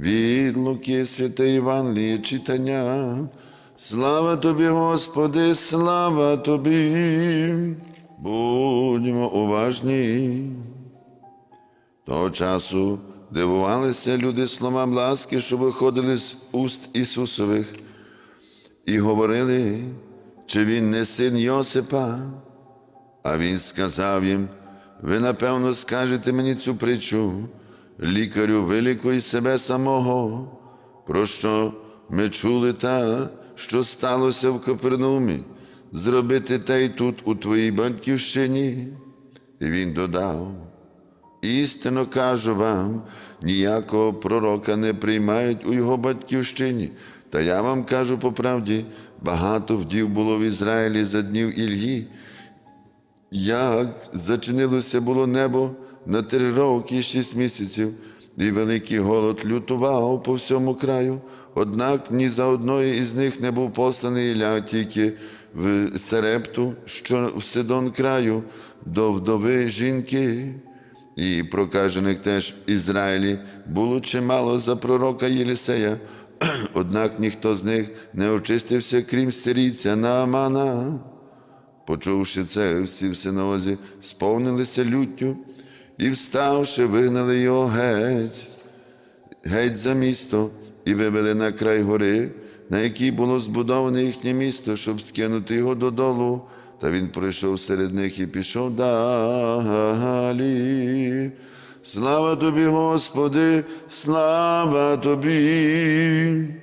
Від Луки святе Євангеліє читання. Слава тобі, Господи, слава тобі. Будьмо уважні. Того часу дивувалися люди словам ласки, що виходили з уст Ісусових, і говорили, чи він не син Йосипа. А він сказав їм: ви напевно скажете мені цю притчу, лікарю, вилікуй себе самого, про що ми чули та, що сталося в Капернаумі, зробити те й тут, у твоїй батьківщині. І він додав. Істинно кажу вам, ніякого пророка не приймають у його батьківщині. Та я вам кажу по правді, багато вдів було в Ізраїлі за днів Ільї, як зачинилося було небо на три роки і шість місяців, і великий голод лютував по всьому краю, однак ні за одної із них не був посланий Ілля тільки в Серепту, що в Сидон краю, до вдови жінки. І прокажених теж в Ізраїлі було чимало за пророка Єлісея, однак ніхто з них не очистився, крім сирійця Наамана. Почувши це, всі в синозі сповнилися люттю і, вставши, вигнали його геть, геть за місто, і вивели на край гори, на якій було збудоване їхнє місто, щоб скинути його додолу. Та він пройшов серед них і пішов далі. Слава тобі, Господи, слава тобі.